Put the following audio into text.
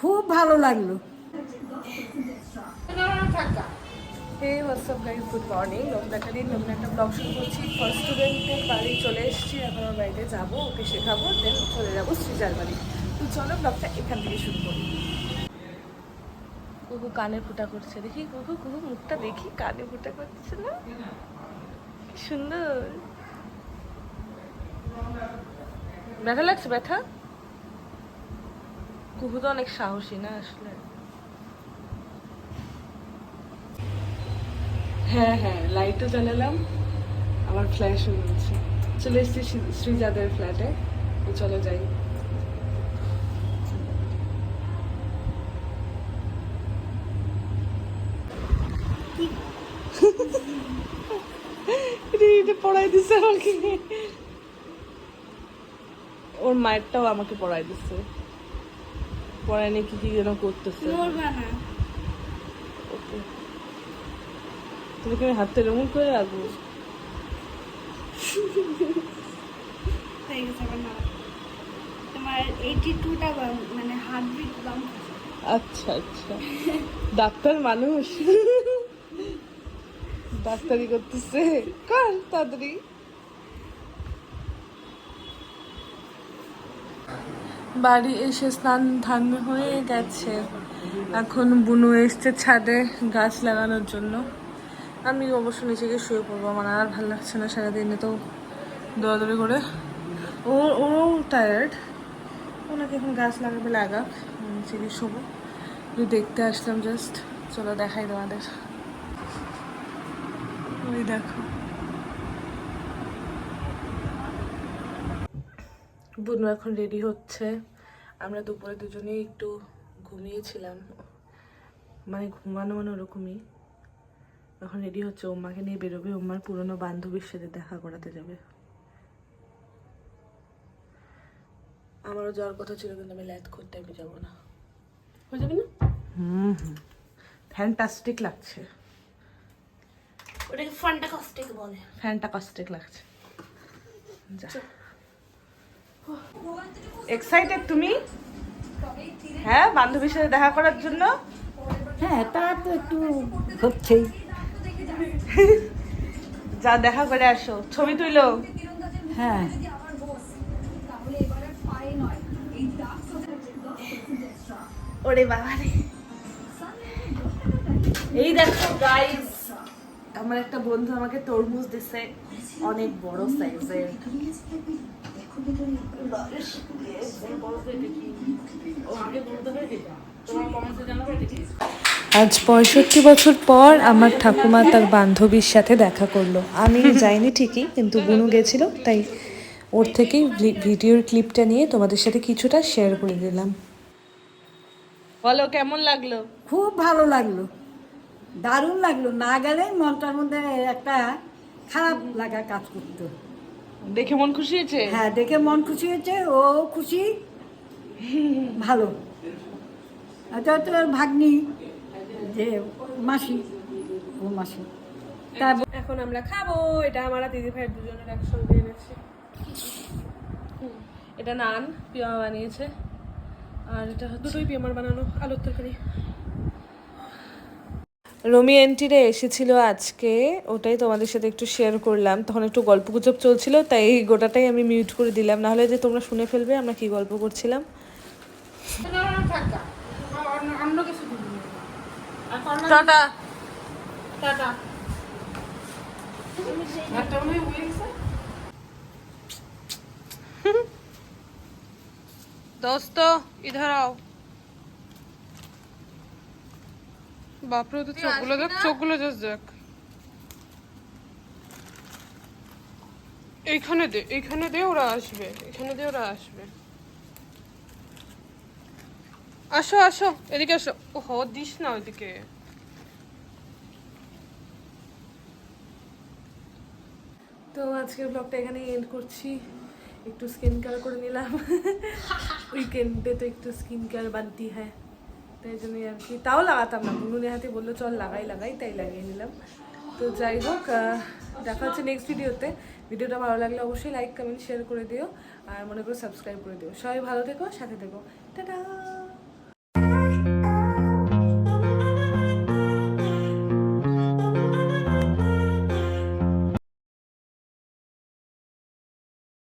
খুব ভালো লাগল। Hey WhatsApp guys good morning নতুন একটা দিন ব্লগ শুরু করছি। ফার্স্ট স্টুডেন্টের বাড়ি চলে এসেছি। এখন আমার বাড়িতে যাব, ওকে শেখাবো দেন চলে যাব সৃজার বাড়ি। তো চলো ব্লগটা এখান থেকে শুরু করি। কুকু কানে ফুটা করছে। দেখি কুকু কুকু মুখটা দেখি, কানে ফুটা করছে না? সুন্দর। ব্যথা লাগছে, ব্যথা? কুকু তো অনেক সাহসী না আসলে? হ্যাঁ হ্যাঁ লাইটও জ্বালালাম আমার ফ্ল্যাশও জ্বলছে। চলে এসেছি শ্রীজাদের ফ্ল্যাটে চলো যাই। পড়াই দিচ্ছে আমাকে। ওর মায়েরটাও আমাকে পড়াই দিচ্ছে পড়ায় নিয়ে কি কি যেন করতেছে? ওকে। তুমি কি আমি হাতটা এরকম করে রাখব? তোমার এইটি টুটা মানে হার্টবিট বাম আচ্ছা আচ্ছা। ডাক্তার মানুষ। ডাক্তারি করতেছে। কর তাড়াতাড়ি। বাড়ি এসে স্নান ধান হয়ে গেছে। এখন বুনু এসছে ছাদে গাছ লাগানোর জন্য। আমি অবশ্য নিচে গিয়ে শুয়ে পড়ব, আমার আর ভালো লাগছে না সারাদিনে তো দৌড়াদৌড়ি করে। ও ও টায়ার্ড ওনাকে এখন গাছ লাগাবে, লাগাক। নিচে গিয়ে শোবো। দেখতে আসলাম জাস্ট চলো দেখাই তোমাদের। ওই দেখো। বুনু এখন রেডি হচ্ছে। আমরা দুপুরে দুজনেই একটু ঘুমিয়েছিলাম। মানে ঘুমানো মানে ওরকমই। এখন রেডি হচ্ছে। ওম্মাকে নিয়ে বেরোবে। ওম্মার পুরনো বান্ধবীর সাথে দেখা করাতে যাবে। আমারও যাওয়ার কথা ছিল কিন্তু আমি ল্যাদ করতে আমি যাব না। হয়ে যাবে না? হুম ফ্যান্টাস্টিক লাগছে। ওটাকে ফান্টা কস্টিক বলে। ফ্যান্টাস্টিক লাগছে। যা। এক্সাইটেড তুমি? হ্যাঁ বান্ধবীর সাথে দেখা করার জন্য? হ্যাঁ তা তো একটু হচ্ছেই। যা দেখা করে আসো ছবি তুইলো হ্যাঁ। ওরে বাবা এই দেখো গাইস আমার একটা বন্ধু আমাকে তরমুজ দিছে অনেক বড় সাইজের আজ পঁয়ষট্টি বছর পর আমার ঠাকুমা তার বান্ধবীর সাথে দেখা করল। আমি যাইনি ঠিকই কিন্তু বুনু গেছিল তাই ওর থেকেই ভিডিওর ক্লিপটা নিয়ে তোমাদের সাথে কিছুটা শেয়ার করে দিলাম। বলো কেমন লাগল? খুব ভালো লাগল। দারুণ লাগল। না গেলেই মনটার মধ্যে একটা খারাপ লাগা কাজ করতো। দেখে মন খুশি হয়েছে? হ্যাঁ দেখে মন খুশি হয়েছে ও খুশি। ভালো। এটা তো ভাগ্নি যে মাসি ও মাসি। তা এখন আমরা খাব এটা আমার আর দিদি ভাইয়ের দুজনের একসঙ্গে এনেছি। এটা নান পিয়ামা বানিয়েছে। আর এটা দুটোই পিয়ামার বানানো আলুর তরকারি। রমি এন্টিরে এসেছিল আজকে ওটাই তোমাদের সাথে একটু শেয়ার করলাম তখন একটু গল্প গুজব চলছিল তাই এই গোটাটাই আমি মিউট করে দিলাম নাহলে যে তোমরা শুনে ফেলবে আমরা কি গল্প করছিলাম টাটা दोस्तो इधर आओ বাপরে তো চোখগুলো দেখ চোখগুলো জাস্ট দেখ। এইখানে দে এইখানে দে ওরা আসবে। এখানে দে ওরা আসবে। আসো আসো এদিকে আসো। ও হ দিস না ওইদিকে। তো আজকের ব্লগটা এখানে এন্ড করছি। একটু স্কিন কেয়ার করে নিলাম। উইকেন্ডে তো একটু স্কিন কেয়ার বানতি হ্যাঁ। তাই জন্যই আর কি। তাও লাগাতাম না বুনু নেহাতি বলল, চল লাগাই লাগাই। তাই লাগিয়ে নিলাম। তো যাই হোক দেখা হচ্ছে নেক্সট ভিডিওতে ভিডিওটা ভালো লাগলে অবশ্যই লাইক কমেন্ট শেয়ার করে দিও। আর মনে করো সাবস্ক্রাইব করে দিও। সবাই ভালো থেকো, সাথে থেকো। টাটা!